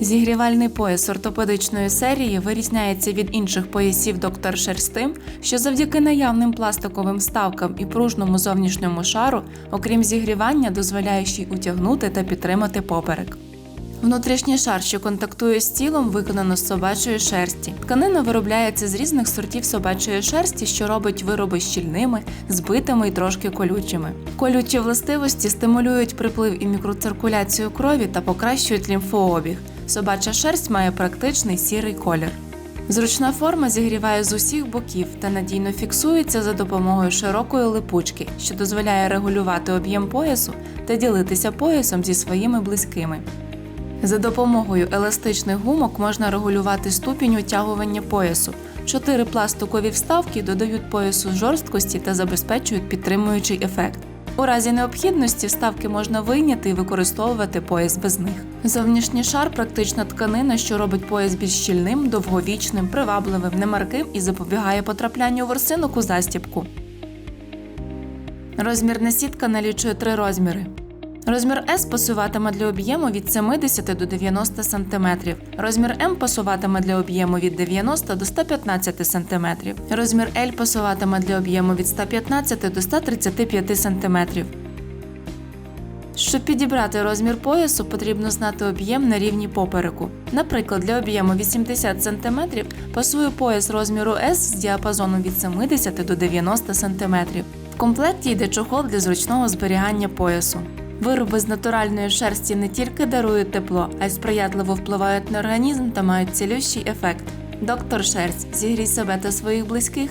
Зігрівальний пояс ортопедичної серії вирізняється від інших поясів доктор Шерсть тим, що завдяки наявним пластиковим вставкам і пружному зовнішньому шару, окрім зігрівання, дозволяє утягнути та підтримати поперек. Внутрішній шар, що контактує з тілом, виконано з собачої шерсті. Тканина виробляється з різних сортів собачої шерсті, що робить вироби щільними, збитими і трошки колючими. Колючі властивості стимулюють приплив і мікроциркуляцію крові та покращують лімфообіг. Собача шерсть має практичний сірий колір. Зручна форма зігріває з усіх боків та надійно фіксується за допомогою широкої липучки, що дозволяє регулювати об'єм поясу та ділитися поясом зі своїми близькими. За допомогою еластичних гумок можна регулювати ступінь утягування поясу. Чотири пластикові вставки додають поясу жорсткості та забезпечують підтримуючий ефект. У разі необхідності вставки можна вийняти і використовувати пояс без них. Зовнішній шар практична тканина, що робить пояс більш щільним, довговічним, привабливим, немарким і запобігає потраплянню ворсинок у застібку. Розмірна сітка налічує три розміри. Розмір S пасуватиме для об'єму від 70 до 90 см. Розмір М пасуватиме для об'єму від 90 до 115 см. Розмір L пасуватиме для об'єму від 115 до 135 см. Щоб підібрати розмір поясу, потрібно знати об'єм на рівні попереку. Наприклад, для об'єму 80 см пасує пояс розміру S з діапазоном від 70 до 90 см. В комплекті йде чохол для зручного зберігання поясу. Вироби з натуральної шерсті не тільки дарують тепло, а й сприятливо впливають на організм та мають цілющий ефект. Доктор Шерсть, зігрій себе та своїх близьких